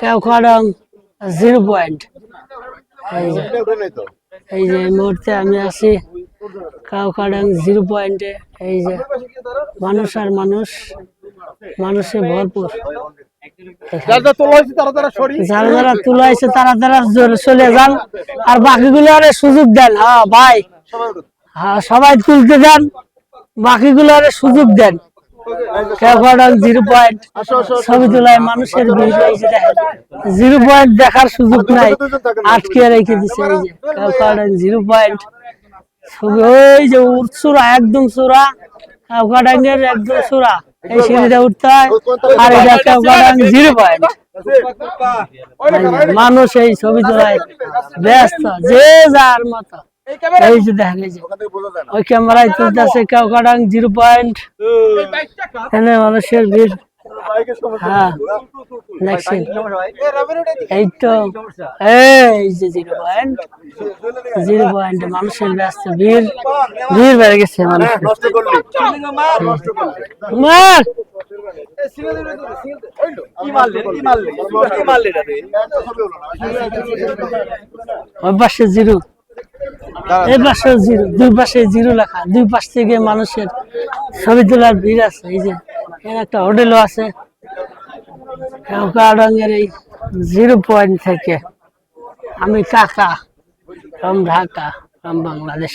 কেওখাডং zero point এই যে এই মুহূর্তে আমি আছি কাউখাডাং জিরো পয়েন্টে এই যে মানুষ আর মানুষ মানুষে ভরপুর। যারা তোলা হয়েছে যারা যারা তুলাইছে তারা তারা জোরে চলে যান। আর বাকিগুলো আরে সুযোগ দেন। হ্যাঁ ভাই। হ্যাঁ সবাই তুলতে দেন বাকিগুলো আরে সুযোগ দেন। কেওখাডাং জিরো পয়েন্ট ছবি তোলায় মানুষের ভিড় জিরো পয়েন্ট দেখার সুযোগ নাই। আটকে রেখে দিছে এই যে কেওখাডাং জিরো পয়েন্ট ওই যে উঠছুরা একদম সুরা কাউকাডাঙ্গের একদম সুরা এই সিঁড়িটা উঠতে হয়। আর এটা কাউকাডাং জিরো পয়েন্ট মানুষ এই ছবি তোলায় ব্যস্ত যে যার মতো। এই যে ওই ক্যামেরায় তুলতেছে কাউকাডাং জিরো পয়েন্ট। এখানে মানুষের ভিড়। হ্যাঁ। দেখছেন এই তো। এই যে জিরো পয়েন্ট। জিরো পয়েন্টে মানুষের ব্যস্ত ভিড়। ভিড় বেড়ে গেছে মানুষের। নষ্ট করলি। মার জিরো। এই পাশে জিরো, দুই পাশে জিরো লেখা, দুই পাশ থেকে মানুষের ছবি তোলার ভিড় আছে, এই যে একটা আছে। রঙের এই জিরো পয়েন্ট থেকে আমি কাকা ফ্রম ঢাকা ফ্রম বাংলাদেশ।